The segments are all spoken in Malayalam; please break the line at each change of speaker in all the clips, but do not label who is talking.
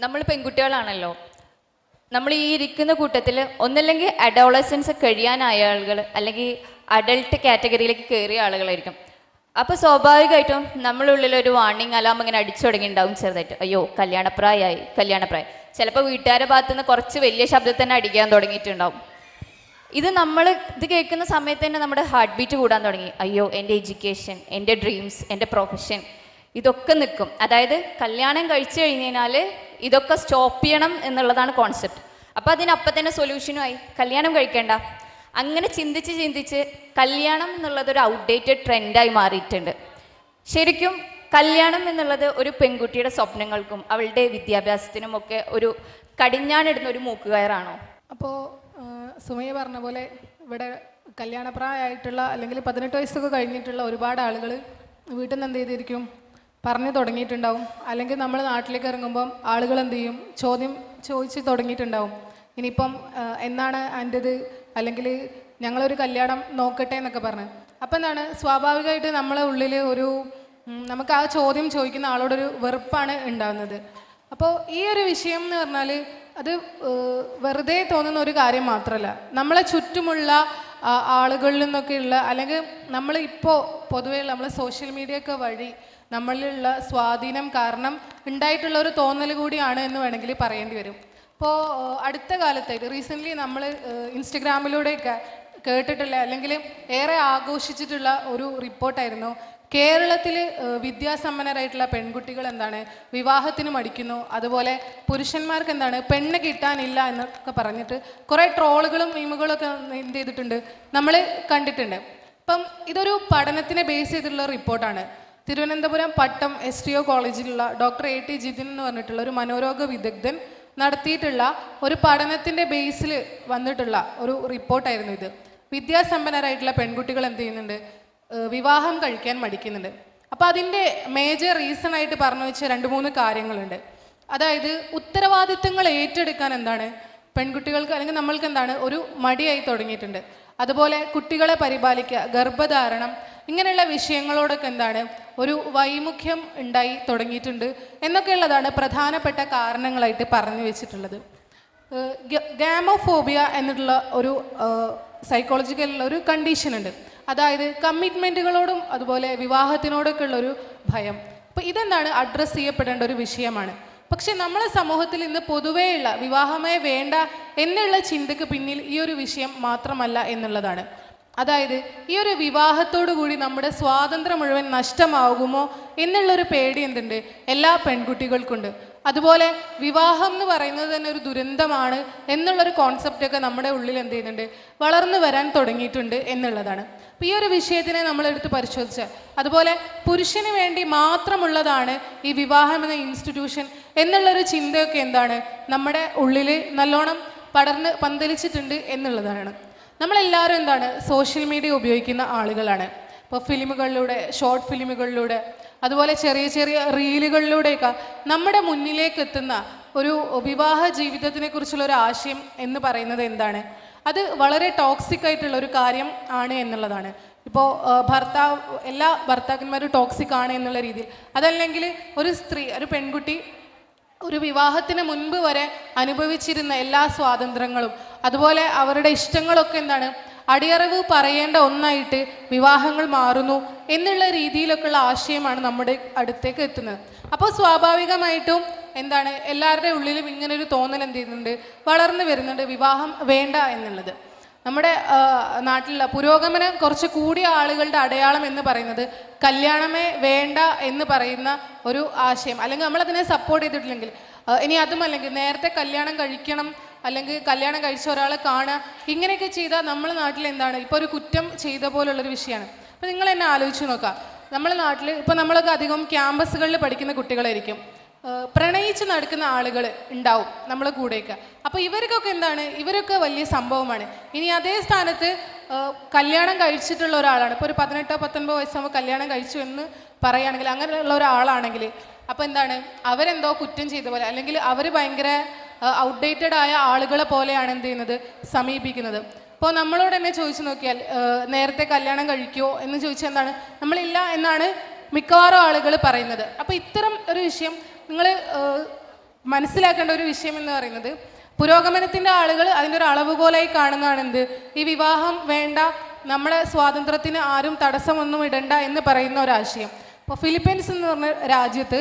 നമ്മൾ പെൺകുട്ടികളാണല്ലോ. നമ്മൾ ഈ ഇരിക്കുന്ന കൂട്ടത്തിൽ ഒന്നല്ലെങ്കിൽ അഡോളസൻസ് കഴിയാനായ ആളുകൾ അല്ലെങ്കിൽ അഡൾട്ട് കാറ്റഗറിയിലേക്ക് കയറിയ ആളുകളായിരിക്കും. അപ്പോൾ സ്വാഭാവികമായിട്ടും നമ്മളുള്ളിൽ ഒരു വാർണിംഗ് അലാം ഇങ്ങനെ അടിച്ചു തുടങ്ങിയിട്ടുണ്ടാവും ചെറുതായിട്ട്. അയ്യോ കല്യാണപ്രായമായി കല്യാണപ്രായം. ചിലപ്പോൾ വീട്ടുകാരുടെ ഭാഗത്ത് നിന്ന് കുറച്ച് വലിയ ശബ്ദത്തിൽ തന്നെ അടിക്കാൻ തുടങ്ങിയിട്ടുണ്ടാവും. ഇത് നമ്മൾ ഇത് കേൾക്കുന്ന സമയത്ത് തന്നെ നമ്മുടെ ഹാർട്ട് ബീറ്റ് കൂടാൻ തുടങ്ങി. അയ്യോ എന്റെ എഡ്യൂക്കേഷൻ എന്റെ ഡ്രീംസ് എന്റെ പ്രൊഫഷൻ ഇതൊക്കെ നിൽക്കും. അതായത് കല്യാണം കഴിച്ചു കഴിഞ്ഞാൽ ഇതൊക്കെ സ്റ്റോപ്പ് ചെയ്യണം എന്നുള്ളതാണ് കോൺസെപ്റ്റ് അപ്പോൾ അതിനപ്പം തന്നെ സൊല്യൂഷനുമായി കല്യാണം കഴിക്കേണ്ട. അങ്ങനെ ചിന്തിച്ച് ചിന്തിച്ച് കല്യാണം എന്നുള്ളത് ഒരു ഔട്ട്ഡേറ്റഡ് ട്രെൻഡായി മാറിയിട്ടുണ്ട്. ശരിക്കും കല്യാണം എന്നുള്ളത് ഒരു പെൺകുട്ടിയുടെ സ്വപ്നങ്ങൾക്കും അവളുടെ വിദ്യാഭ്യാസത്തിനും ഒക്കെ ഒരു കടിഞ്ഞാണിടുന്ന ഒരു മൂക്കുകയറാണോ?
അപ്പോൾ സുമയ പറഞ്ഞ പോലെ ഇവിടെ കല്യാണപ്രായമായിട്ടുള്ള അല്ലെങ്കിൽ പതിനെട്ട് വയസ്സൊക്കെ കഴിഞ്ഞിട്ടുള്ള ഒരുപാട് ആളുകൾ വീട്ടിൽ നിന്ന് എന്ത് ചെയ്തിരിക്കും? പറഞ്ഞു തുടങ്ങിയിട്ടുണ്ടാവും. അല്ലെങ്കിൽ നമ്മൾ നാട്ടിലേക്ക് ഇറങ്ങുമ്പം ആളുകൾ എന്ത് ചെയ്യും? ചോദ്യം ചോദിച്ച് തുടങ്ങിയിട്ടുണ്ടാവും. ഇനിയിപ്പം എന്നാണ് എന്റെത് അല്ലെങ്കിൽ ഞങ്ങളൊരു കല്യാണം നോക്കട്ടെ എന്നൊക്കെ പറഞ്ഞ്. അപ്പം എന്താണ്? സ്വാഭാവികമായിട്ട് നമ്മളെ ഉള്ളിൽ ഒരു നമുക്ക് ആ ചോദ്യം ചോദിക്കുന്ന ആളോടൊരു വെറുപ്പാണ് ഉണ്ടാകുന്നത് അപ്പോൾ ഈ ഒരു വിഷയം എന്ന് പറഞ്ഞാൽ അത് വെറുതെ തോന്നുന്ന ഒരു കാര്യം മാത്രമല്ല. നമ്മളെ ചുറ്റുമുള്ള ആളുകളിൽ നിന്നൊക്കെയുള്ള അല്ലെങ്കിൽ നമ്മൾ ഇപ്പോൾ പൊതുവേ നമ്മൾ സോഷ്യൽ മീഡിയ ഒക്കെ വഴി നമ്മളിലുള്ള സ്വാധീനം കാരണം ഉണ്ടായിട്ടുള്ള ഒരു തോന്നൽ കൂടിയാണ് എന്ന് വേണമെങ്കിൽ പറയേണ്ടി വരും. ഇപ്പോൾ അടുത്ത കാലത്തായിട്ട് റീസെന്റ്ലി നമ്മൾ ഇൻസ്റ്റഗ്രാമിലൂടെയൊക്കെ കേട്ടിട്ടുള്ള അല്ലെങ്കിൽ ഏറെ ആഘോഷിച്ചിട്ടുള്ള ഒരു റിപ്പോർട്ടായിരുന്നു കേരളത്തിൽ വിദ്യാസമ്പന്നരായിട്ടുള്ള പെൺകുട്ടികൾ എന്താണ് വിവാഹത്തിന് മടിക്കുന്നു? അതുപോലെ പുരുഷന്മാർക്ക് എന്താണ് പെണ്ണ് കിട്ടാനില്ല എന്നൊക്കെ പറഞ്ഞിട്ട് കുറേ ട്രോളുകളും മീമുകളും ഒക്കെ എന്ത് ചെയ്തിട്ടുണ്ട് നമ്മൾ കണ്ടിട്ടുണ്ട്. ഇപ്പം ഇതൊരു പഠനത്തിനെ ബേസ് ചെയ്തിട്ടുള്ള റിപ്പോർട്ടാണ്. Thiruvananthapuram Pattom S T O കോളേജിലുള്ള doctor A T Jithin എന്ന് പറഞ്ഞിട്ടുള്ള ഒരു മനോരോഗ വിദഗ്ധൻ നടത്തിയിട്ടുള്ള ഒരു പഠനത്തിന്റെ ബേസിൽ വന്നിട്ടുള്ള ഒരു റിപ്പോർട്ടായിരുന്നു ഇത്. വിദ്യാസമ്പന്നരായിട്ടുള്ള പെൺകുട്ടികൾ എന്ത് ചെയ്യുന്നുണ്ട്? വിവാഹം കഴിക്കാൻ മടിക്കുന്നുണ്ട്. അപ്പോൾ അതിന്റെ മേജർ റീസൺ ആയിട്ട് പറഞ്ഞു വെച്ച രണ്ട് മൂന്ന് കാര്യങ്ങളുണ്ട്. അതായത് ഉത്തരവാദിത്തങ്ങൾ ഏറ്റെടുക്കാൻ എന്താണ്? പെൺകുട്ടികൾക്ക് അല്ലെങ്കിൽ നമ്മൾക്ക് എന്താണ്? ഒരു മടിയായി തുടങ്ങിയിട്ടുണ്ട്. അതുപോലെ കുട്ടികളെ പരിപാലിക്കുക ഗർഭധാരണം ഇങ്ങനെയുള്ള വിഷയങ്ങളോടൊക്കെ എന്താണ്? ഒരു വൈമുഖ്യം ഉണ്ടായി തുടങ്ങിയിട്ടുണ്ട്. എന്നൊക്കെയുള്ളതാണ് പ്രധാനപ്പെട്ട കാരണങ്ങളായിട്ട് പറഞ്ഞു വെച്ചിട്ടുള്ളത്. ഗാമോഫോബിയ എന്നുള്ള ഒരു സൈക്കോളജിക്കലുള്ള ഒരു കണ്ടീഷൻ ഉണ്ട്. അതായത് കമ്മിറ്റ്മെന്റുകളോടും അതുപോലെ വിവാഹത്തിനോടൊക്കെ ഉള്ളൊരു ഭയം. അപ്പോൾ ഇതെന്താണ് അഡ്രസ്സ് ചെയ്യപ്പെടേണ്ട ഒരു വിഷയമാണ്. പക്ഷേ നമ്മളെ സമൂഹത്തിൽ ഇന്ന് പൊതുവേയുള്ള വിവാഹമേ വേണ്ട എന്നുള്ള ചിന്തക്ക് പിന്നിൽ ഈ ഒരു വിഷയം മാത്രമല്ല എന്നുള്ളതാണ്. അതായത് ഈ ഒരു കൂടി നമ്മുടെ സ്വാതന്ത്ര്യം മുഴുവൻ നഷ്ടമാകുമോ എന്നുള്ളൊരു പേടി എന്തുണ്ട്? എല്ലാ പെൺകുട്ടികൾക്കുണ്ട്. അതുപോലെ വിവാഹം എന്ന് പറയുന്നത് തന്നെ ഒരു ദുരന്തമാണ് എന്നുള്ളൊരു കോൺസെപ്റ്റൊക്കെ നമ്മുടെ ഉള്ളിൽ എന്ത് ചെയ്യുന്നുണ്ട്? വളർന്നു വരാൻ തുടങ്ങിയിട്ടുണ്ട് എന്നുള്ളതാണ്. അപ്പോൾ ഈ ഒരു വിഷയത്തിനെ നമ്മൾ എടുത്ത് പരിശോധിച്ചാൽ അതുപോലെ പുരുഷന് വേണ്ടി മാത്രമുള്ളതാണ് ഈ വിവാഹം എന്ന ഇൻസ്റ്റിറ്റ്യൂഷൻ എന്നുള്ളൊരു ചിന്തയൊക്കെ എന്താണ്? നമ്മുടെ ഉള്ളിൽ നല്ലോണം പടർന്ന് പന്തലിച്ചിട്ടുണ്ട് എന്നുള്ളതാണ്. നമ്മളെല്ലാവരും എന്താണ്? സോഷ്യൽ മീഡിയ ഉപയോഗിക്കുന്ന ആളുകളാണ്. ഇപ്പോൾ ഫിലിമുകളിലൂടെ ഷോർട്ട് ഫിലിമുകളിലൂടെ അതുപോലെ ചെറിയ ചെറിയ റീലുകളിലൂടെയൊക്കെ നമ്മുടെ മുന്നിലേക്ക് എത്തുന്ന ഒരു വിവാഹ ജീവിതത്തിനെ കുറിച്ചുള്ള ഒരു ആശയം എന്ന് പറയുന്നത് എന്താണ്? അത് വളരെ ടോക്സിക് ആയിട്ടുള്ള ഒരു കാര്യം ആണ് എന്നുള്ളതാണ്. ഇപ്പോൾ ഭർത്താവ് എല്ലാ ഭർത്താക്കന്മാരും ടോക്സിക് ആണ് എന്നുള്ള രീതിയിൽ. അതല്ലെങ്കിൽ ഒരു സ്ത്രീ ഒരു പെൺകുട്ടി ഒരു വിവാഹത്തിന് മുൻപ് വരെ അനുഭവിച്ചിരുന്ന എല്ലാ സ്വാതന്ത്ര്യങ്ങളും അതുപോലെ അവരുടെ ഇഷ്ടങ്ങളൊക്കെ എന്താണ്? അടിയറവ് പറയേണ്ട ഒന്നായിട്ട് വിവാഹങ്ങൾ മാറുന്നു എന്നുള്ള രീതിയിലൊക്കെയുള്ള ആശയമാണ് നമ്മുടെ അടുത്തേക്ക് എത്തുന്നത്. അപ്പോൾ സ്വാഭാവികമായിട്ടും എന്താണ് എല്ലാവരുടെ ഉള്ളിലും ഇങ്ങനൊരു തോന്നൽ എന്ത് ചെയ്യുന്നുണ്ട് വളർന്നു വരുന്നുണ്ട് വിവാഹം വേണ്ട എന്നുള്ളത്. നമ്മുടെ നാട്ടിലുള്ള പുരോഗമനം കുറച്ച് കൂടിയ ആളുകളുടെ അടയാളം എന്ന് പറയുന്നത് കല്യാണമേ വേണ്ട എന്ന് പറയുന്ന ഒരു ആശയം. അല്ലെങ്കിൽ നമ്മളതിനെ സപ്പോർട്ട് ചെയ്തിട്ടില്ലെങ്കിൽ ഇനി അതുമല്ലെങ്കിൽ നേരത്തെ കല്യാണം കഴിക്കണം അല്ലെങ്കിൽ കല്യാണം കഴിച്ച ഒരാളെ കാണുക ഇങ്ങനെയൊക്കെ ചെയ്താൽ നമ്മുടെ നാട്ടിൽ എന്താണ്? ഇപ്പോൾ ഒരു കുറ്റം ചെയ്ത പോലുള്ളൊരു വിഷയമാണ് അപ്പോൾ നിങ്ങൾ എന്നെ ആലോചിച്ച് നോക്കാം. നമ്മുടെ നാട്ടിൽ ഇപ്പോൾ നമ്മളൊക്കെ അധികം ക്യാമ്പസുകളിൽ പഠിക്കുന്ന കുട്ടികളായിരിക്കും. പ്രണയിച്ച് നടക്കുന്ന ആളുകൾ ഉണ്ടാവും നമ്മളെ കൂടെയൊക്കെ. അപ്പോൾ ഇവർക്കൊക്കെ എന്താണ്? ഇവരൊക്കെ വലിയ സംഭവമാണ്. ഇനി അതേ സ്ഥാനത്ത് കല്യാണം കഴിച്ചിട്ടുള്ള ഒരാളാണ്. ഇപ്പോൾ ഒരു പതിനെട്ടോ പത്തൊൻപതോ വയസ്സാകുമ്പോൾ കല്യാണം കഴിച്ചു എന്ന് പറയുകയാണെങ്കിൽ അങ്ങനെയുള്ള ഒരാളാണെങ്കിൽ അപ്പോൾ എന്താണ്? അവരെന്തോ കുറ്റം ചെയ്ത പോലെ അല്ലെങ്കിൽ അവർ ഭയങ്കര ഔട്ട്ഡേറ്റഡ് ആയ ആളുകളെ പോലെയാണ് എന്ത് ചെയ്യുന്നത്? സമീപിക്കുന്നത്. ഇപ്പോൾ നമ്മളോട് തന്നെ ചോദിച്ചു നോക്കിയാൽ നേരത്തെ കല്യാണം കഴിക്കുമോ എന്ന് ചോദിച്ചാൽ എന്താണ്? നമ്മളില്ല എന്നാണ് മിക്കവാറും ആളുകൾ പറയുന്നത്. അപ്പോൾ ഇത്തരം ഒരു വിഷയം നിങ്ങൾ മനസ്സിലാക്കേണ്ട ഒരു വിഷയം എന്ന് പറയുന്നത് പുരോഗമനത്തിന്റെ ആളുകൾ അതിന്റെ ഒരു അളവുകോലായി കാണുന്നതാണ് എന്ത്? ഈ വിവാഹം വേണ്ട നമ്മുടെ സ്വാതന്ത്ര്യത്തിന് ആരും തടസ്സമൊന്നും ഇടണ്ട എന്ന് പറയുന്ന ഒരാശയം. ഇപ്പോൾ ഫിലിപ്പീൻസ് എന്ന് പറഞ്ഞ രാജ്യത്ത്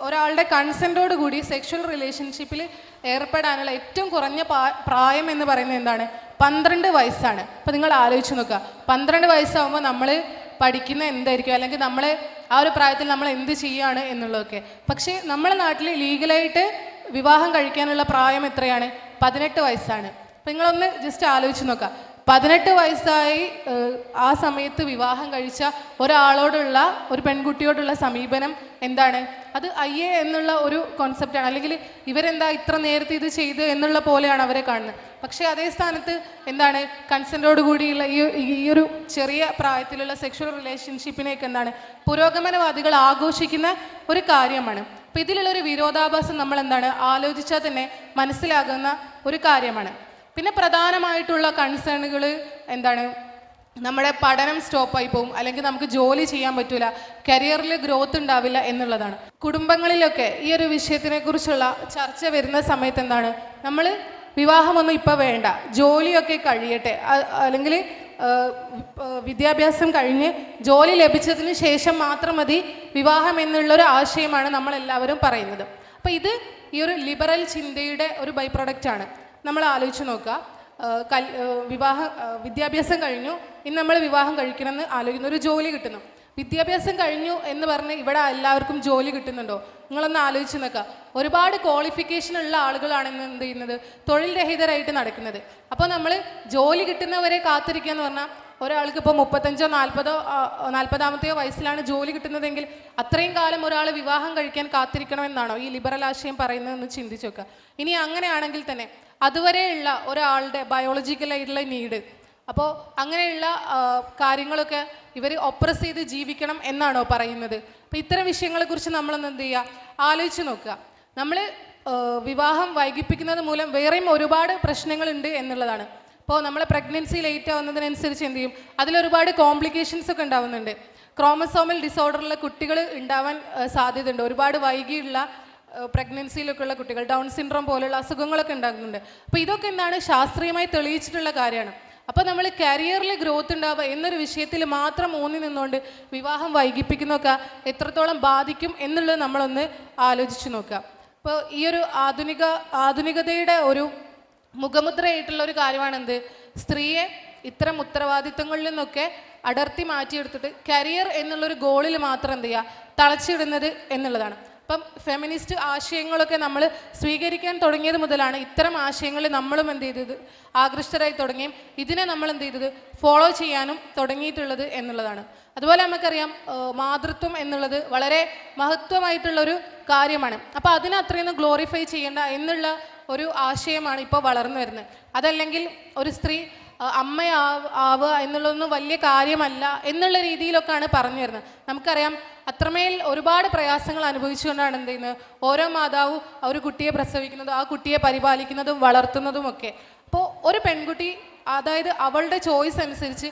ഒരാളുടെ കൺസെന്റോട് കൂടി സെക്ഷൽ റിലേഷൻഷിപ്പിൽ ഏർപ്പെടാനുള്ള ഏറ്റവും കുറഞ്ഞ പ്രായം എന്ന് പറയുന്നത് എന്താണ്? പന്ത്രണ്ട് വയസ്സാണ്. അപ്പോൾ നിങ്ങൾ ആലോചിച്ച് നോക്കുക. പന്ത്രണ്ട് വയസ്സാകുമ്പോൾ നമ്മൾ പഠിക്കുന്ന എന്തായിരിക്കും? അല്ലെങ്കിൽ നമ്മൾ ആ ഒരു പ്രായത്തിൽ നമ്മൾ എന്ത് ചെയ്യുകയാണ് എന്നുള്ളതൊക്കെ. പക്ഷേ നമ്മുടെ നാട്ടിൽ ലീഗലായിട്ട് വിവാഹം കഴിക്കാനുള്ള പ്രായം എത്രയാണ്? പതിനെട്ട് വയസ്സാണ്. അപ്പം നിങ്ങളൊന്ന് ജസ്റ്റ് ആലോചിച്ച് നോക്കുക. പതിനെട്ട് വയസ്സായി ആ സമയത്ത് വിവാഹം കഴിച്ച ഒരാളോടുള്ള ഒരു പെൺകുട്ടിയോടുള്ള സമീപനം എന്താണ്? അത് അയ്യേ എന്നുള്ള ഒരു കോൺസെപ്റ്റാണ് അല്ലെങ്കിൽ ഇവരെന്താ ഇത്ര നേരത്തെ ഇത് ചെയ്ത് എന്നുള്ള പോലെയാണ് അവരെ കാണുന്നത്. പക്ഷേ അതേ സ്ഥാനത്ത് എന്താണ്? കൺസെന്റോട് കൂടിയുള്ള ഈ ഒരു ചെറിയ പ്രായത്തിലുള്ള സെക്ഷൽ റിലേഷൻഷിപ്പിനെയൊക്കെ എന്താണ്? പുരോഗമനവാദികൾ ആഘോഷിക്കുന്ന ഒരു കാര്യമാണ്. അപ്പോൾ ഇതിലുള്ളൊരു വിരോധാഭാസം നമ്മൾ എന്താണ് ആലോചിച്ചാൽ തന്നെ മനസ്സിലാകുന്ന ഒരു കാര്യമാണ്. പിന്നെ പ്രധാനമായിട്ടുള്ള കൺസേണുകൾ എന്താണ്? നമ്മുടെ പഠനം സ്റ്റോപ്പായി പോകും അല്ലെങ്കിൽ നമുക്ക് ജോലി ചെയ്യാൻ പറ്റില്ല കരിയറിൽ ഗ്രോത്ത് ഉണ്ടാവില്ല എന്നുള്ളതാണ്. കുടുംബങ്ങളിലൊക്കെ ഈ ഒരു വിഷയത്തിനെ കുറിച്ചുള്ള ചർച്ച വരുന്ന സമയത്ത് എന്താണ്? നമ്മൾ വിവാഹമൊന്നും ഇപ്പം വേണ്ട. ജോലിയൊക്കെ കഴിയട്ടെ. അല്ലെങ്കിൽ വിദ്യാഭ്യാസം കഴിഞ്ഞ് ജോലി ലഭിച്ചതിന് ശേഷം മാത്രം മതി വിവാഹം എന്നുള്ളൊരു ആശയമാണ് നമ്മളെല്ലാവരും പറയുന്നത്. അപ്പോൾ ഇത് ഈ ഒരു ലിബറൽ ചിന്തയുടെ ഒരു ബൈ പ്രൊഡക്റ്റ് ആണ്. നമ്മൾ ആലോചിച്ച് നോക്കുക കൽ വിവാഹം വിദ്യാഭ്യാസം കഴിഞ്ഞു. ഇന്ന് നമ്മൾ വിവാഹം കഴിക്കണമെന്ന് ആലോചിക്കുന്ന. ഒരു ജോലി കിട്ടുന്നു. വിദ്യാഭ്യാസം കഴിഞ്ഞു എന്ന് പറഞ്ഞ് ഇവിടെ എല്ലാവർക്കും ജോലി കിട്ടുന്നുണ്ടോ? നിങ്ങളൊന്ന് ആലോചിച്ച് നോക്കുക. ഒരുപാട് ക്വാളിഫിക്കേഷൻ ഉള്ള ആളുകളാണ് ഇന്ന് എന്ത് ചെയ്യുന്നത്? തൊഴിൽ രഹിതരായിട്ട് നടക്കുന്നത്. അപ്പോൾ നമ്മൾ ജോലി കിട്ടുന്നവരെ കാത്തിരിക്കുക എന്ന് പറഞ്ഞാൽ ഒരാൾക്ക് ഇപ്പോൾ മുപ്പത്തഞ്ചോ നാൽപ്പതോ നാൽപ്പതാമത്തെയോ വയസ്സിലാണ് ജോലി കിട്ടുന്നതെങ്കിൽ അത്രയും കാലം ഒരാൾ വിവാഹം കഴിക്കാൻ കാത്തിരിക്കണമെന്നാണോ ഈ ലിബറൽ ആശയം പറയുന്നതെന്ന് ചിന്തിച്ചു നോക്കുക. ഇനി അങ്ങനെയാണെങ്കിൽ തന്നെ അതുവരെയുള്ള ഒരാളുടെ ബയോളജിക്കലായിട്ടുള്ള നീഡ് അപ്പോൾ അങ്ങനെയുള്ള കാര്യങ്ങളൊക്കെ ഇവർ ഒപ്രസ് ചെയ്ത് ജീവിക്കണം എന്നാണോ പറയുന്നത്. അപ്പോൾ ഇത്തരം വിഷയങ്ങളെക്കുറിച്ച് നമ്മളൊന്ന് എന്ത് ചെയ്യുക ആലോചിച്ച് നോക്കുക. നമ്മൾ വിവാഹം വൈകിപ്പിക്കുന്നത് മൂലം വേറെയും ഒരുപാട് പ്രശ്നങ്ങളുണ്ട് എന്നുള്ളതാണ്. ഇപ്പോൾ നമ്മൾ പ്രഗ്നൻസി ലേറ്റ് ആവുന്നതിനനുസരിച്ച് എന്ത് ചെയ്യും? അതിലൊരുപാട് കോംപ്ലിക്കേഷൻസ് ഒക്കെ ഉണ്ടാവുന്നുണ്ട്. ക്രോമസോമൽ ഡിസോർഡറുള്ള കുട്ടികൾ ഉണ്ടാവാൻ സാധ്യതയുണ്ട്. ഒരുപാട് വൈകിയുള്ള പ്രഗ്നൻസിയിലൊക്കെ ഉള്ള കുട്ടികൾ ഡൗൺ സിൻഡ്രോം പോലുള്ള അസുഖങ്ങളൊക്കെ ഉണ്ടാകുന്നുണ്ട്. അപ്പോൾ ഇതൊക്കെ എന്താണ് ശാസ്ത്രീയമായി തെളിയിച്ചിട്ടുള്ള കാര്യമാണ്. അപ്പോൾ നമ്മൾ കരിയറിൽ ഗ്രോത്ത് ഉണ്ടാവുക എന്നൊരു വിഷയത്തിൽ മാത്രം ഊന്നി നിന്നുകൊണ്ട് വിവാഹം വൈകിപ്പിക്കുന്നൊക്കെ എത്രത്തോളം ബാധിക്കും എന്നുള്ളത് നമ്മളൊന്ന് ആലോചിച്ച് നോക്കുക. അപ്പോൾ ഈ ഒരു ആധുനിക ആധുനികതയുടെ ഒരു മുഖമുദ്രയായിട്ടുള്ള ഒരു കാര്യമാണ് എന്ത് സ്ത്രീയെ ഇത്തരം ഉത്തരവാദിത്തങ്ങളിൽ നിന്നൊക്കെ അടർത്തി മാറ്റിയെടുത്തിട്ട് കരിയർ എന്നുള്ളൊരു ഗോളിൽ മാത്രം എന്ത് ചെയ്യുക? തളച്ചിടുന്നത് എന്നുള്ളതാണ്. അപ്പം ഫെമിനിസ്റ്റ് ആശയങ്ങളൊക്കെ നമ്മൾ സ്വീകരിക്കാൻ തുടങ്ങിയത് മുതലാണ് ഇത്തരം ആശയങ്ങളിൽ നമ്മളും എന്ത് ചെയ്തത്? ആകൃഷ്ടരായി തുടങ്ങിയും ഇതിനെ നമ്മൾ എന്ത് ചെയ്തത്? ഫോളോ ചെയ്യാനും തുടങ്ങിയിട്ടുള്ളത് എന്നുള്ളതാണ്. അതുപോലെ നമുക്കറിയാം മാതൃത്വം എന്നുള്ളത് വളരെ മഹത്വമായിട്ടുള്ളൊരു കാര്യമാണ്. അപ്പോൾ അതിനെ അത്രയൊന്നും ഗ്ലോറിഫൈ ചെയ്യേണ്ട എന്നുള്ള ഒരു ആശയമാണ് ഇപ്പോൾ വളർന്നു വരുന്നത്. അതല്ലെങ്കിൽ ഒരു സ്ത്രീ ആ, അമ്മയാ ആവുക എന്നുള്ളതൊന്നും വലിയ കാര്യമല്ല എന്നുള്ള രീതിയിലൊക്കെയാണ് പറഞ്ഞു തരുന്നത് നമുക്കറിയാം അത്രമേൽ ഒരുപാട് പ്രയാസങ്ങൾ അനുഭവിച്ചുകൊണ്ടാണ് എന്ത് ചെയ്യുന്നത്? ഓരോ മാതാവും ഒരു കുട്ടിയെ പ്രസവിക്കുന്നതും ആ കുട്ടിയെ പരിപാലിക്കുന്നതും വളർത്തുന്നതും ഒക്കെ. അപ്പോൾ ഒരു പെൺകുട്ടി അതായത് അവളുടെ ചോയ്സ് അനുസരിച്ച്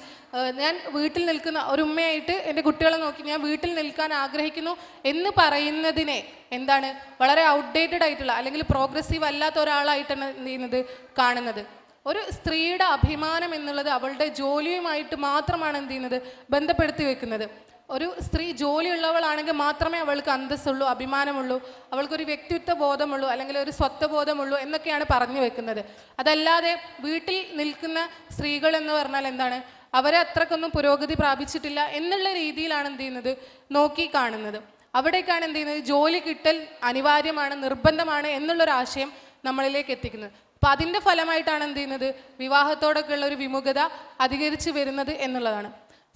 ഞാൻ വീട്ടിൽ നിൽക്കുന്ന ഒരു ഉമ്മയായിട്ട് എന്റെ കുട്ടികളെ നോക്കി ഞാൻ വീട്ടിൽ നിൽക്കാൻ ആഗ്രഹിക്കുന്നു എന്ന് പറയുന്നതിനെ എന്താണ്? വളരെ ഔട്ട്ഡേറ്റഡ് ആയിട്ടുള്ള അല്ലെങ്കിൽ പ്രോഗ്രസീവ് അല്ലാത്ത ഒരാളായിട്ടാണ് എന്ത് ചെയ്യുന്നത്? കാണുന്നത്. ഒരു സ്ത്രീയുടെ അഭിമാനം എന്നുള്ളത് അവളുടെ ജോലിയുമായിട്ട് മാത്രമാണ് എന്ത് ചെയ്യുന്നത്? ബന്ധപ്പെടുത്തി വെക്കുന്നത്. ഒരു സ്ത്രീ ജോലിയുള്ളവളാണെങ്കിൽ മാത്രമേ അവൾക്ക് അന്തസ്സുള്ളൂ അഭിമാനമുള്ളൂ അവൾക്കൊരു വ്യക്തിത്വ ബോധമുള്ളൂ അല്ലെങ്കിൽ ഒരു സ്വത്വബോധമുള്ളൂ എന്നൊക്കെയാണ് പറഞ്ഞു വെക്കുന്നത്. അതല്ലാതെ വീട്ടിൽ നിൽക്കുന്ന സ്ത്രീകൾ എന്ന് പറഞ്ഞാൽ എന്താണ്? അവരെ അത്രക്കൊന്നും പുരോഗതി പ്രാപിച്ചിട്ടില്ല എന്നുള്ള രീതിയിലാണ് എന്ത് ചെയ്യുന്നത്? നോക്കി കാണുന്നത്. അവിടേക്കാണ് എന്ത് ചെയ്യുന്നത്? ജോലി കിട്ടൽ അനിവാര്യമാണ് നിർബന്ധമാണ് എന്നുള്ളൊരു ആശയം നമ്മളിലേക്ക് എത്തിക്കുന്നത്. അപ്പം അതിന്റെ ഫലമായിട്ടാണ് എന്ത് ചെയ്യുന്നത്? വിവാഹത്തോടൊക്കെ ഉള്ള ഒരു വിമുഖത അധികരിച്ച് വരുന്നത് എന്നുള്ളതാണ്.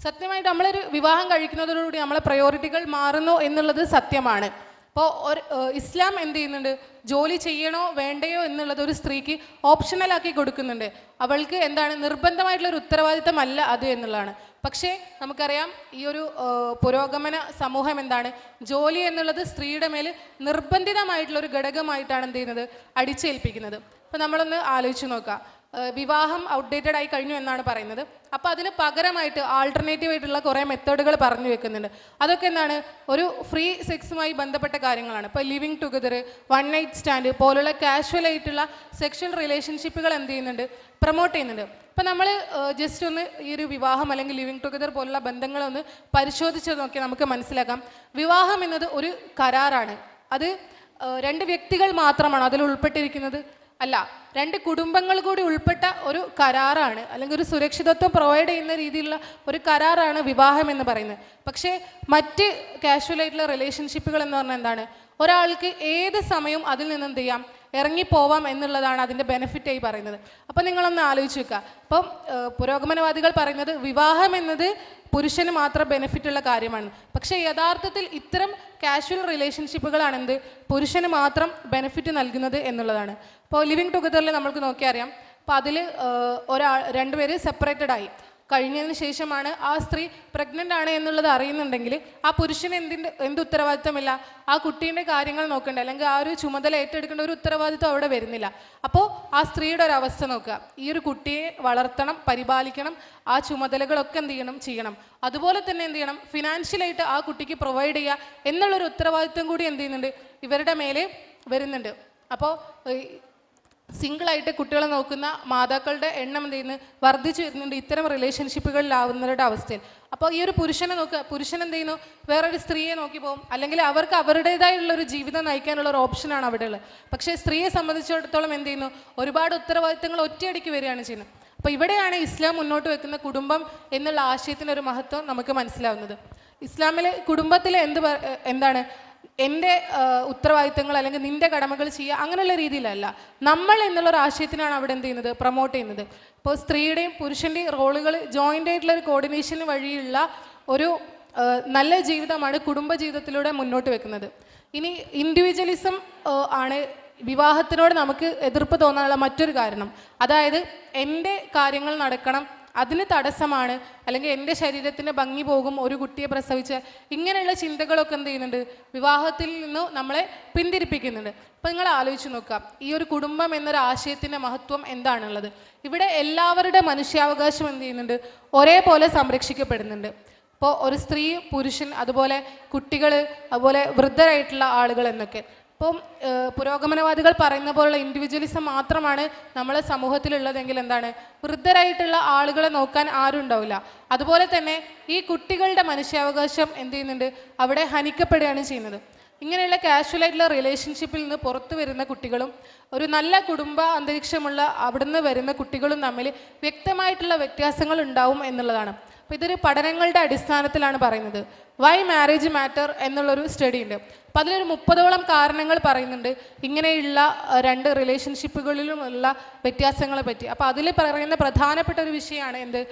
സത്യമായിട്ട് നമ്മളൊരു വിവാഹം കഴിക്കുന്നതോടുകൂടി നമ്മളെ പ്രയോറിറ്റികൾ മാറുന്നു എന്നുള്ളത് സത്യമാണ്. അപ്പോൾ ഒരു ഇസ്ലാം എന്ത് ചെയ്യുന്നുണ്ട്? ജോലി ചെയ്യണോ വേണ്ടയോ എന്നുള്ളത് ഒരു സ്ത്രീക്ക് ഓപ്ഷണലാക്കി കൊടുക്കുന്നുണ്ട്. അവൾക്ക് എന്താണ്? നിർബന്ധമായിട്ടുള്ള ഒരു ഉത്തരവാദിത്തമല്ല അത് എന്നുള്ളതാണ്. പക്ഷേ നമുക്കറിയാം ഈ ഒരു പുരോഗമന സമൂഹം എന്താണ്? ജോലി എന്നുള്ളത് സ്ത്രീയുടെ മേൽ നിർബന്ധിതമായിട്ടുള്ള ഒരു ഘടകമായിട്ടാണ് എന്ത് ചെയ്യുന്നത്? അടിച്ചേൽപ്പിക്കുന്നത്. അപ്പോൾ നമ്മളൊന്ന് ആലോചിച്ച് നോക്കാം. വിവാഹം ഔട്ട്ഡേറ്റഡ് ആയി കഴിഞ്ഞു എന്നാണ് പറയുന്നത്. അപ്പോൾ അതിന് പകരമായിട്ട് ആൾട്ടർനേറ്റീവ് ആയിട്ടുള്ള കുറേ മെത്തേഡുകൾ പറഞ്ഞു വെക്കുന്നുണ്ട്. അതൊക്കെ എന്താണ്? ഒരു ഫ്രീ സെക്സുമായി ബന്ധപ്പെട്ട കാര്യങ്ങളാണ്. ഇപ്പോൾ living together one night stand പോലുള്ള കാഷ്വൽ ആയിട്ടുള്ള സെക്ഷൽ റിലേഷൻഷിപ്പുകൾ എന്ത് ചെയ്യുന്നുണ്ട്? പ്രൊമോട്ട് ചെയ്യുന്നുണ്ട്. അപ്പം നമ്മൾ ജസ്റ്റ് ഒന്ന് ഈ ഒരു വിവാഹം അല്ലെങ്കിൽ ലിവിങ് ടുഗദർ പോലുള്ള ബന്ധങ്ങളൊന്ന് പരിശോധിച്ച് നോക്കി നമുക്ക് മനസ്സിലാക്കാം. വിവാഹം എന്നത് ഒരു കരാറാണ്. അത് രണ്ട് വ്യക്തികൾ മാത്രമാണ് അതിൽ ഉൾപ്പെട്ടിരിക്കുന്നത്. അല്ല രണ്ട് കുടുംബങ്ങൾ കൂടി ഉൾപ്പെട്ട ഒരു കരാറാണ്. അല്ലെങ്കിൽ ഒരു സുരക്ഷിതത്വം പ്രൊവൈഡ് ചെയ്യുന്ന രീതിയിലുള്ള ഒരു കരാറാണ് വിവാഹം എന്ന് പറയുന്നത്. പക്ഷേ മറ്റ് കാഷ്വൽ ആയിട്ടുള്ള റിലേഷൻഷിപ്പുകൾ എന്ന് പറഞ്ഞാൽ എന്താണ്? ഒരാൾക്ക് ഏത് സമയവും അതിൽ നിന്ന് എന്ത് ചെയ്യാം? ഇറങ്ങിപ്പോവാം എന്നുള്ളതാണ് അതിന്റെ ബെനിഫിറ്റ് ആയി പറയുന്നത്. അപ്പം നിങ്ങളൊന്ന് ആലോചിച്ച് വെക്കുക. അപ്പം പുരോഗമനവാദികൾ പറയുന്നത് വിവാഹം എന്നത് പുരുഷന് മാത്രം ബെനിഫിറ്റ് ഉള്ള കാര്യമാണ്. പക്ഷേ യഥാർത്ഥത്തിൽ ഇത്തരം കാഷ്വൽ റിലേഷൻഷിപ്പുകളാണ് എന്ത് പുരുഷന് മാത്രം ബെനിഫിറ്റ് നൽകുന്നത് എന്നുള്ളതാണ്. ഇപ്പോൾ ലിവിങ് ടുഗദറിൽ നമുക്ക് നോക്കിയറിയാം. അപ്പോൾ അതിൽ ഒരാൾ രണ്ടുപേര് സെപ്പറേറ്റഡ് ആയി. കഴിഞ്ഞതിന് ശേഷമാണ് ആ സ്ത്രീ പ്രഗ്നന്റ് ആണ് എന്നുള്ളത് അറിയുന്നുണ്ടെങ്കിൽ ആ പുരുഷന് എന്തിന്റെ എന്ത് ഉത്തരവാദിത്തമില്ല? ആ കുട്ടീന്റെ കാര്യങ്ങൾ നോക്കേണ്ട? അല്ലെങ്കിൽ ആ ഒരു ചുമതല ഏറ്റെടുക്കേണ്ട ഒരു ഉത്തരവാദിത്വം അവിടെ വരുന്നില്ല. അപ്പോൾ ആ സ്ത്രീയുടെ ഒരു അവസ്ഥ നോക്കുക. ഈ ഒരു കുട്ടിയെ വളർത്തണം പരിപാലിക്കണം ആ ചുമതലകളൊക്കെ എന്ത് ചെയ്യണം? ചെയ്യണം. അതുപോലെ തന്നെ എന്ത് ചെയ്യണം? ഫിനാൻഷ്യലായിട്ട് ആ കുട്ടിക്ക് പ്രൊവൈഡ് ചെയ്യുക എന്നുള്ളൊരു ഉത്തരവാദിത്വം കൂടി എന്ത് ചെയ്യുന്നുണ്ട്? ഇവരുടെ മേലെ വരുന്നുണ്ട്. അപ്പോൾ സിംഗിളായിട്ട് കുട്ടികളെ നോക്കുന്ന മാതാക്കളുടെ എണ്ണം എന്ത് ചെയ്യുന്നു? വർദ്ധിച്ചു വരുന്നുണ്ട്. ഇത്തരം റിലേഷൻഷിപ്പുകളിലാവുന്നവരുടെ അവസ്ഥയിൽ. അപ്പോൾ ഈ ഒരു പുരുഷനെ നോക്കുക. പുരുഷൻ എന്ത് ചെയ്യുന്നു? വേറൊരു സ്ത്രീയെ നോക്കി പോകും. അല്ലെങ്കിൽ അവർക്ക് അവരുടേതായുള്ള ഒരു ജീവിതം നയിക്കാനുള്ള ഒരു ഓപ്ഷനാണ് അവിടെ ഉള്ളത്. പക്ഷേ സ്ത്രീയെ സംബന്ധിച്ചിടത്തോളം എന്ത് ചെയ്യുന്നു? ഒരുപാട് ഉത്തരവാദിത്തങ്ങൾ ഒറ്റയടിക്ക് വരികയാണ് ചെയ്യുന്നത്. അപ്പോൾ ഇവിടെയാണ് ഇസ്ലാം മുന്നോട്ട് വെക്കുന്ന കുടുംബം എന്നുള്ള ആശയത്തിന്റെ ഒരു മഹത്വം നമുക്ക് മനസ്സിലാവുന്നത്. ഇസ്ലാമിലെ കുടുംബത്തിലെ എന്ത് എന്താണ്? എന്റെ ഉത്തരവാദിത്തങ്ങൾ അല്ലെങ്കിൽ നിന്റെ കടമകൾ ചെയ്യുക അങ്ങനെയുള്ള രീതിയിലല്ല. നമ്മൾ എന്നുള്ള ഒരു ആശയത്തിനാണ് അവിടെ എന്ത് ചെയ്യുന്നത്? പ്രൊമോട്ട് ചെയ്യുന്നത്. ഇപ്പോൾ സ്ത്രീയുടെയും പുരുഷന്റെയും റോളുകൾ ജോയിന്റ് ആയിട്ടുള്ള ഒരു കോർഡിനേഷന് വഴിയുള്ള ഒരു നല്ല ജീവിതമാണ് കുടുംബ ജീവിതത്തിലൂടെ മുന്നോട്ട് വെക്കുന്നത്. ഇനി ഇൻഡിവിജ്വലിസം ആണ് വിവാഹത്തിനോട് നമുക്ക് എതിർപ്പ് തോന്നാനുള്ള മറ്റൊരു കാരണം. അതായത് എന്റെ കാര്യങ്ങൾ നടക്കണം അതിന് തടസ്സമാണ്. അല്ലെങ്കിൽ എന്റെ ശരീരത്തിന് ഭംഗി പോകും ഒരു കുട്ടിയെ പ്രസവിച്ച്. ഇങ്ങനെയുള്ള ചിന്തകളൊക്കെ എന്ത് ചെയ്യുന്നുണ്ട്? വിവാഹത്തിൽ നിന്ന് നമ്മളെ പിന്തിരിപ്പിക്കുന്നുണ്ട്. അപ്പം നിങ്ങൾ ആലോചിച്ച് നോക്കാം ഈ ഒരു കുടുംബം എന്നൊരു ആശയത്തിന്റെ മഹത്വം എന്താണുള്ളത്? ഇവിടെ എല്ലാവരുടെ മനുഷ്യാവകാശം എന്ത് ചെയ്യുന്നുണ്ട്? ഒരേപോലെ സംരക്ഷിക്കപ്പെടുന്നുണ്ട്. ഇപ്പോൾ ഒരു സ്ത്രീ പുരുഷൻ അതുപോലെ കുട്ടികൾ അതുപോലെ വൃദ്ധരായിട്ടുള്ള ആളുകൾ എന്നൊക്കെ. ഇപ്പം പുരോഗമനവാദികൾ പറയുന്ന പോലുള്ള ഇൻഡിവിജ്വലിസം മാത്രമാണ് നമ്മളെ സമൂഹത്തിലുള്ളതെങ്കിൽ എന്താണ്? വൃദ്ധരായിട്ടുള്ള ആളുകളെ നോക്കാൻ ആരും ഉണ്ടാവില്ല. അതുപോലെ തന്നെ ഈ കുട്ടികളുടെ മനുഷ്യാവകാശം എന്ത് ചെയ്യുന്നുണ്ട്? അവിടെ ഹനിക്കപ്പെടുകയാണ് ചെയ്യുന്നത്. ഇങ്ങനെയുള്ള കാഷ്വൽ ആയിട്ടുള്ള റിലേഷൻഷിപ്പിൽ നിന്ന് പുറത്തു വരുന്ന കുട്ടികളും ഒരു നല്ല കുടുംബ അന്തരീക്ഷമുള്ള അവിടുന്ന് വരുന്ന കുട്ടികളും തമ്മിൽ വ്യക്തമായിട്ടുള്ള വ്യത്യാസങ്ങൾ ഉണ്ടാവും എന്നുള്ളതാണ്. അപ്പോൾ ഇതൊരു പഠനങ്ങളുടെ അടിസ്ഥാനത്തിലാണ് പറയുന്നത്. വൈ മാരേജ് മാറ്റർ എന്നുള്ളൊരു സ്റ്റഡി ഉണ്ട്. അപ്പോൾ അതിലൊരു മുപ്പതോളം കാരണങ്ങൾ പറയുന്നുണ്ട് ഇങ്ങനെയുള്ള രണ്ട് റിലേഷൻഷിപ്പുകളിലുമുള്ള വ്യത്യാസങ്ങളെ പറ്റി. അപ്പോൾ അതിൽ പറയുന്ന പ്രധാനപ്പെട്ട ഒരു വിഷയമാണ് എന്ത്?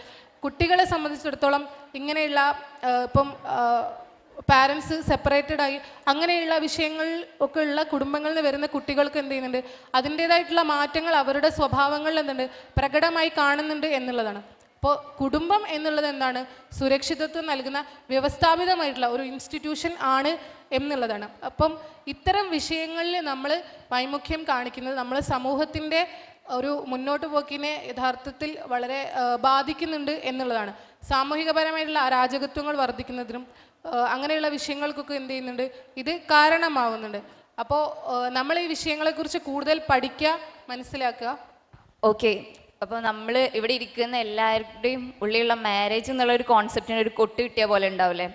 കുട്ടികളെ സംബന്ധിച്ചിടത്തോളം ഇങ്ങനെയുള്ള ഇപ്പം പാരൻസ് സെപ്പറേറ്റഡ് ആയി. അങ്ങനെയുള്ള വിഷയങ്ങൾ ഒക്കെ ഉള്ള കുടുംബങ്ങളിൽ നിന്ന് വരുന്ന കുട്ടികൾക്ക് എന്ത് ചെയ്യുന്നുണ്ട്? അതിന്റേതായിട്ടുള്ള മാറ്റങ്ങൾ അവരുടെ സ്വഭാവങ്ങളിൽ എന്തുണ്ട്? പ്രകടമായി കാണുന്നുണ്ട് എന്നുള്ളതാണ്. അപ്പോൾ കുടുംബം എന്നുള്ളത് എന്താണ്? സുരക്ഷിതത്വം നൽകുന്ന വ്യവസ്ഥാപിതമായിട്ടുള്ള ഒരു ഇൻസ്റ്റിറ്റ്യൂഷൻ ആണ് എന്നുള്ളതാണ്. അപ്പം ഇത്തരം വിഷയങ്ങളിൽ നമ്മൾ വൈമുഖ്യം കാണിക്കുന്നത് നമ്മൾ സമൂഹത്തിന്റെ ഒരു മുന്നോട്ട് പോക്കിനെ യഥാർത്ഥത്തിൽ വളരെ ബാധിക്കുന്നുണ്ട് എന്നുള്ളതാണ്. സാമൂഹികപരമായിട്ടുള്ള അരാജകത്വങ്ങൾ വർദ്ധിക്കുന്നതിനും അങ്ങനെയുള്ള വിഷയങ്ങൾക്കൊക്കെ എന്ത് ചെയ്യുന്നുണ്ട്? ഇത് കാരണമാവുന്നുണ്ട്. അപ്പോൾ നമ്മൾ ഈ വിഷയങ്ങളെക്കുറിച്ച് കൂടുതൽ പഠിക്കുക മനസ്സിലാക്കുക.
ഓക്കെ. അപ്പോൾ നമ്മൾ ഇവിടെ ഇരിക്കുന്ന എല്ലാവരുടെയും ഉള്ളിലുള്ള മാരേജ് എന്നുള്ള ഒരു കോൺസെപ്റ്റിന് ഒരു കൊട്ട് കിട്ടിയ പോലെ ഉണ്ടാവില്ലേ